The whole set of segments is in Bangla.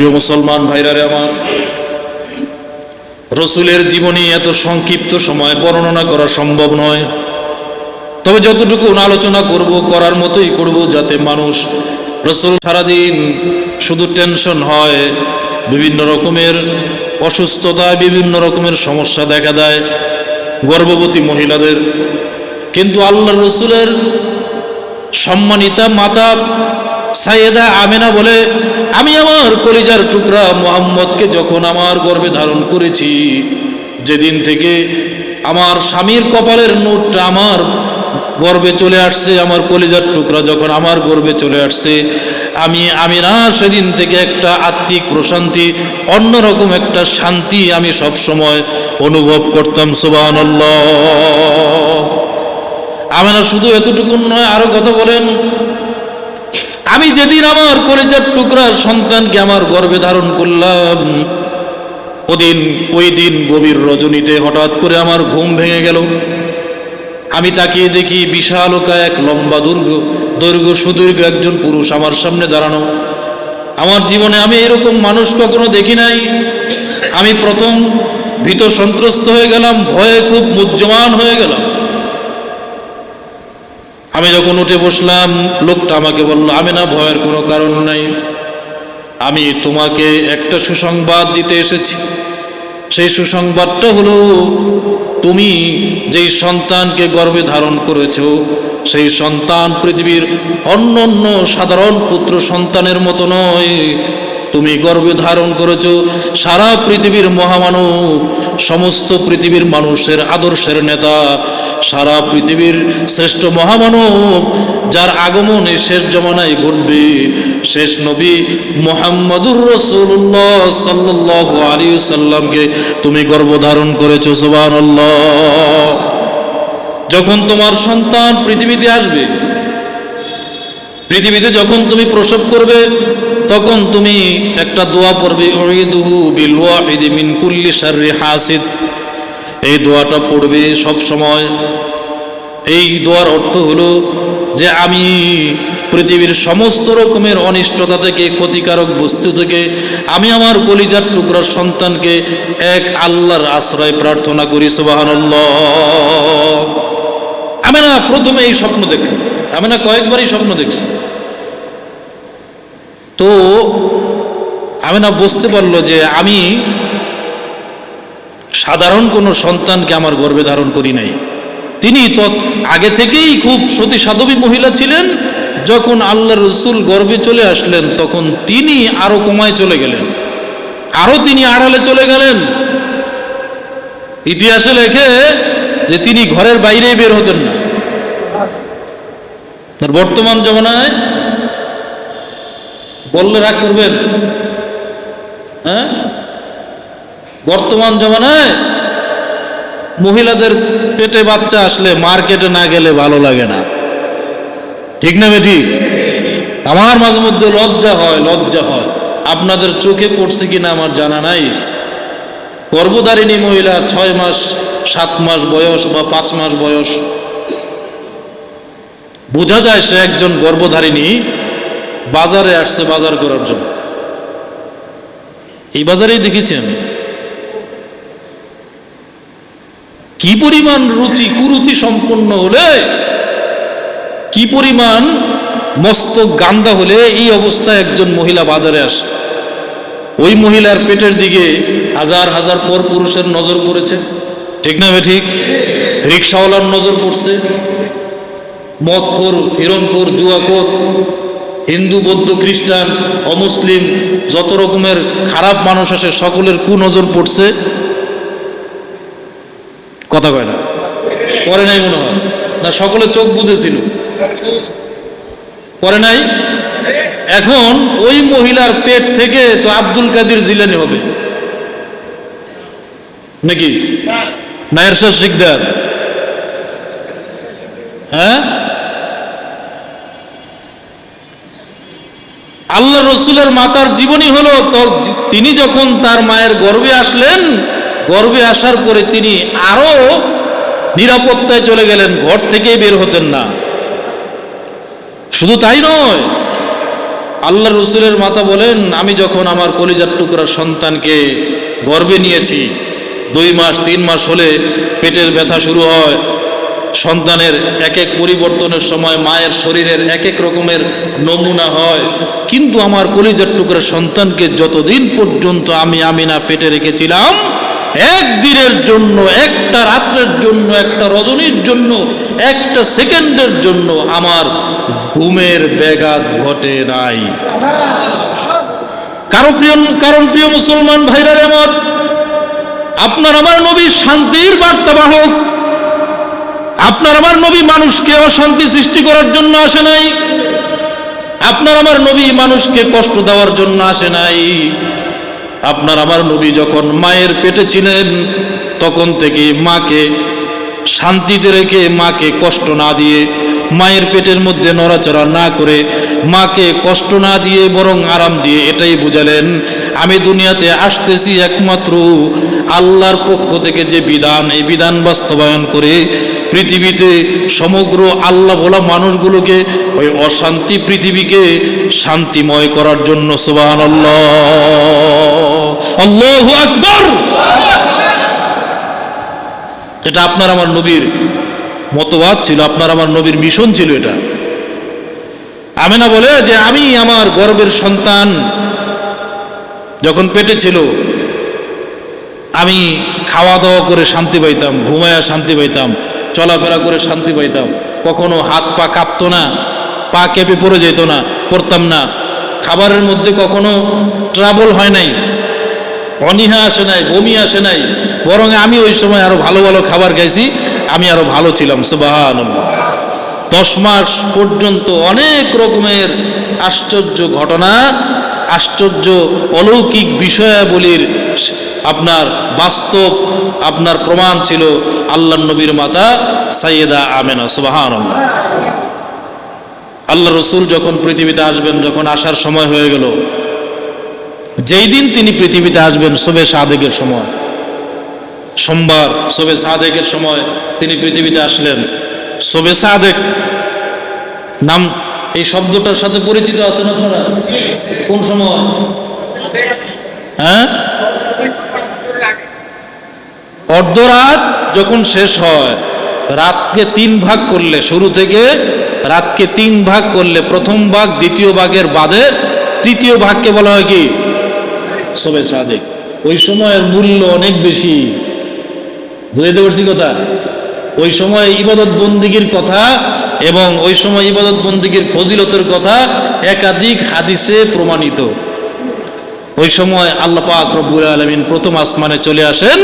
প্রিয় মুসলমান ভাইরারে আমার, রসুলের জীবনী এত সংক্ষিপ্ত সময় বর্ণনা করা সম্ভব নয়। তবে যতটুকু আলোচনা করব, করার মতোই করব যাতে মানুষ রসুল সারাদিন শুধু টেনশন হয়, বিভিন্ন রকমের অসুস্থতা, বিভিন্ন রকমের সমস্যা দেখা দেয় গর্ভবতী মহিলাদের। কিন্তু আল্লাহ রসুলের সম্মানিতা মাতা সাইয়েদা আমেনা বলে আমি আমার কলিজার টুকরা মোহাম্মদকে যখন আমার গর্বে ধারণ করেছি, যেদিন থেকে আমার স্বামীর কপালের নোটটা আমার গর্বে চলে আসছে, আমার কলিজার টুকরা যখন আমার গর্বে চলে আসছে, আমি আমি না সেদিন থেকে একটা আত্মিক প্রশান্তি, অন্যরকম একটা শান্তি আমি সব সময় অনুভব করতাম সুবাহ আমেনা শুধু এতটুকু নয়, আরও কথা বলেন আমি যেদিন আমার কলেজার টুকরা সন্তানকে আমার গর্ভে ধারণ করলাম, ওদিন, ওই দিন গভীর রজনীতে হঠাৎ করে আমার ঘুম ভেঙে গেল। আমি তাকিয়ে দেখি বিশালকা এক লম্বা দুর্গ দৈর্ঘ্য সুদীর্ঘ একজন পুরুষ আমার সামনে দাঁড়ানো। আমার জীবনে আমি এরকম মানুষ কখনো দেখি নাই। আমি প্রথম ভীত সন্ত্রস্ত হয়ে গেলাম, ভয়ে খুব মুজ্জমান হয়ে গেলাম। আমি যখন উঠে বসলাম, লোকটা আমাকে বলল, আমি না, ভয়ের কোনো কারণ নাই। আমি তোমাকে একটা সুসংবাদ দিতে এসেছি। সেই সুসংবাদটা হলো, তুমি যেই সন্তানকে গর্বে ধারণ করেছ, সেই সন্তান পৃথিবীর অন্য অন্য সাধারণ পুত্র সন্তানের মতো নয়। তুমি গর্ভে ধারণ করেছ। সারা পৃথিবীর মহামানব, সমস্ত পৃথিবীর মানুষের আদর্শের নেতা, সারা পৃথিবীর শ্রেষ্ঠ মহামানব, যার আগমন এই শেষ জমানায় ঘটবে, শেষ নবী মোহাম্মদুর রসুল্লাহ সাল্লাহ আলী সাল্লামকে তুমি গর্ব ধারণ করেছ সুবান যখন তোমার সন্তান পৃথিবীতে আসবে পৃথিবীতে যখন তুমি প্রসব করবে, তখন তুমি একটা দোয়া পড়বে, উঈদুহু বিল ওয়াহিদি হাসিদ। এই দোয়াটা পড়বে সব সময়। এই দোয়ার অর্থ হলো যে আমি পৃথিবীর সমস্ত রকমের অনিষ্টতা থেকে, ক্ষতিকারক বস্তু থেকে, আমি আমার কলিজার টুকরার সন্তানকে এক আল্লাহর আশ্রয় প্রার্থনা করি, সুবহানাল্লাহ। আমি না, প্রথমে এই স্বপ্ন দেখি আমি না, কয়েকবারই স্বপ্ন দেখছি। তো আমি না বুঝতে পারল যে আমি সাধারণ কোনো সন্তানকে আমার গর্বে ধারণ করি নাই। তিনি তো আগে থেকেই খুব সতী সাধবী মহিলা ছিলেন। যখন আল্লাহ রসুল গর্ভে চলে আসলেন, তখন তিনি আরও কমায় চলে গেলেন। আরও তিনি আড়ালে চলে গেলেন। ইতিহাসে লেখে যে তিনি ঘরের বাইরেই বের হতেন না। আর বর্তমান জমানায় বললে রাগ করবেন? হ্যাঁ? বর্তমান জমানায় মহিলাদের পেটে বাচ্চা আসলে মার্কেটে না গেলে ভালো লাগে না। ঠিক না ঠিক আমার মাঝে মধ্যে লজ্জা হয় লজ্জা হয়। আপনাদের চোখে পড়ছে কিনা আমার জানা নাই। গর্ভধারিণী মহিলা ছয় মাস, সাত মাস বয়স বা পাঁচ মাস বয়স বোঝা যায় সে একজন গর্ভধারিণী বাজারে আসছে বাজার করার জন্য। এই বাজারেই দেখেছি আমি। কি পরিমাণ রুচি কুরুচি সম্পন্ন হলে, কি পরিমাণ মস্ত গান্দা হলে এই অবস্থায় একজন মহিলা বাজারে আসে। ওই মহিলার পেটের দিকে হাজার হাজার পর পুরুষের নজর পড়েছে। ঠিক না ঠিক? রিক্সাওয়ালার নজর পড়ছে। মদখোর হিরণখোর জুয়াখোর হিন্দু, বৌদ্ধ, খ্রিস্টান, অমুসলিম, যত রকমের খারাপ মানুষ আসে, সকলের কুনজর পড়ছে। কথা কয় না? পরে নাই মনে হয়? না সকলে চোখ বুঝেছিল পরে নাই? এখন ওই মহিলার পেট থেকে তো আব্দুল কাদির জিলানি হবে। নাকি? না এরশাদ শিকদার। হ্যাঁ? আল্লাহ রসুলের মাতার জীবনী হলো তিনি যখন তার মায়ের গর্ভে আসলেন গর্বে আসার পরে তিনি আরও নিরাপত্তায় চলে গেলেন, ঘর থেকেই বের হতেন না। শুধু তাই নয়, আল্লাহ রসুলের মাতা বলেন, আমি যখন আমার কলিজার টুকরা সন্তানকে গর্বে নিয়েছি, দুই মাস, তিন মাস হলে পেটের ব্যথা শুরু হয় সন্তানের এক এক পরিবর্তনের সময় মায়ের শরীরের এক এক রকমের নমুনা হয়। কিন্তু আমার কলিজার টুকরা সন্তানকে যতদিন পর্যন্ত আমি আমিনা পেটে রেখেছিলাম, একদিনের জন্য, একটা রাত্রের জন্য, একটা রজনীর জন্য, একটা সেকেন্ডের জন্য আমার ঘুমের ব্যাঘাত ঘটে নাই। কারণ প্রিয় কারণ প্রিয় মুসলমান ভাইরা আমার, আপনার আমার নবী শান্তির বার্তা বাহক আপনার আমার নবী মানুষকে অশান্তি সৃষ্টি করার জন্য আসে নাই। আপনার আমার নবী মানুষকে কষ্ট দেওয়ার জন্য আসে নাই। আপনার আমার নবী যখন মায়ের পেটে ছিলেন, তখন থেকে মাকে শান্তিতে রেখে মাকে কষ্ট না দিয়ে মায়ের পেটের মধ্যে নড়াচড়া না করে মাকে কষ্ট না দিয়ে বরং আরাম দিয়ে এটাই বুঝালেন, আমি দুনিয়াতে আসতেছি একমাত্র আল্লাহর পক্ষ থেকে যে বিধান, এই বিধান বাস্তবায়ন করে পৃথিবীতে সমগ্র আল্লাহ বলা মানুষগুলোকে ওই অশান্তি পৃথিবীকে শান্তিময় করার জন্য আল্লাহ আল্লাহ আকবর! এটা আপনার আমার নবীর মতবাদ ছিল, আপনার আমার নবীর মিশন ছিল এটা। আমেনা বলে যে, আমি আমার গর্বের সন্তান। যখন পেটে ছিল, আমি খাওয়া দাওয়া করে শান্তি পাইতাম, ঘুমায়া শান্তি পাইতাম। চলাফেরা করে শান্তি পাইতাম। কখনো হাত পা কাঁপতো না, পা কেঁপে পড়ে যেত না, পড়তাম না। খাবারের মধ্যে কখনো ট্রাবল হয় নাই, অনীহা আসে নাই, বমি আসে নাই। বরং আমি ওই সময় আরও ভালো ভালো খাবার খাইছি, আমি আরও ভালো ছিলাম সুবাহান দশ মাস পর্যন্ত অনেক রকমের আশ্চর্য ঘটনা, আশ্চর্য অলৌকিক বিষয়াবলীর আপনার বাস্তব, আপনার প্রমাণ ছিল আল্লাহ নবীর মাতা সাইয়েদা আমেনা সুবাহান আল্লাহ রসুল যখন পৃথিবীতে আসবেন, যখন আসার সময় হয়ে গেল, যেই দিন তিনি পৃথিবীতে আসবেন, শোবে সাদেকের সময়, সোমবার শোবে সাদেকের সময় তিনি পৃথিবীতে আসলেন। শোবে সাদেক নাম, এই শব্দটার সাথে পরিচিত আছেন আপনারা? কোন সময়? হ্যাঁ? অর্ধরাত যখন শেষ হয়, রাতকে তিন ভাগ করলে শুরু থেকে, রাতকে তিন ভাগ করলে প্রথম ভাগ, দ্বিতীয় ভাগের বাদে তৃতীয় ভাগকে বলা হয় কি? সবে সাদেক। ওই সময়ের মূল্য অনেক বেশি। বুঝতে পারছি কথা? ওই সময় ইবাদত বন্দিগির কথা এবং ওই সময় ইবাদত বন্দিগির ফজিলতের কথা একাধিক হাদিসে প্রমাণিত। ওই সময় আল্লাহ পাক রব্বুল আলমিন প্রথম আসমানে চলে আসেন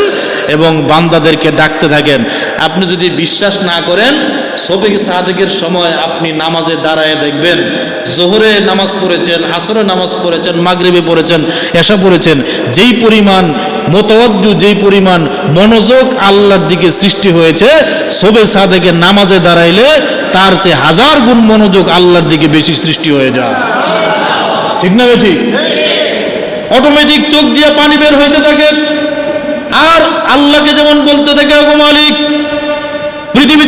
এবং বান্দাদেরকে ডাকতে থাকেন। আপনি যদি বিশ্বাস না করেন সবে সাদেকের সময় আপনি নামাজে দাঁড়ায় দেখবেন জোহরে নামাজ পড়েছেন আসরে নামাজ পড়েছেন মাগরিবে পড়েছেন এসা পড়েছেন যেই পরিমাণ মোতওয়াজ্জু যেই পরিমাণ মনোযোগ আল্লাহর দিকে সৃষ্টি হয়েছে সবে সাদেকের নামাজে দাঁড়াইলে তার চেয়ে হাজার গুণ মনোযোগ আল্লাহর দিকে বেশি সৃষ্টি হয়ে যায়। ঠিক না ঠিক। অটোমেটিক চোখ দিয়ে পানি বের হইতে থাকে। আর আল্লাহকে যেমন বলতে থাকে মালিক পৃথিবী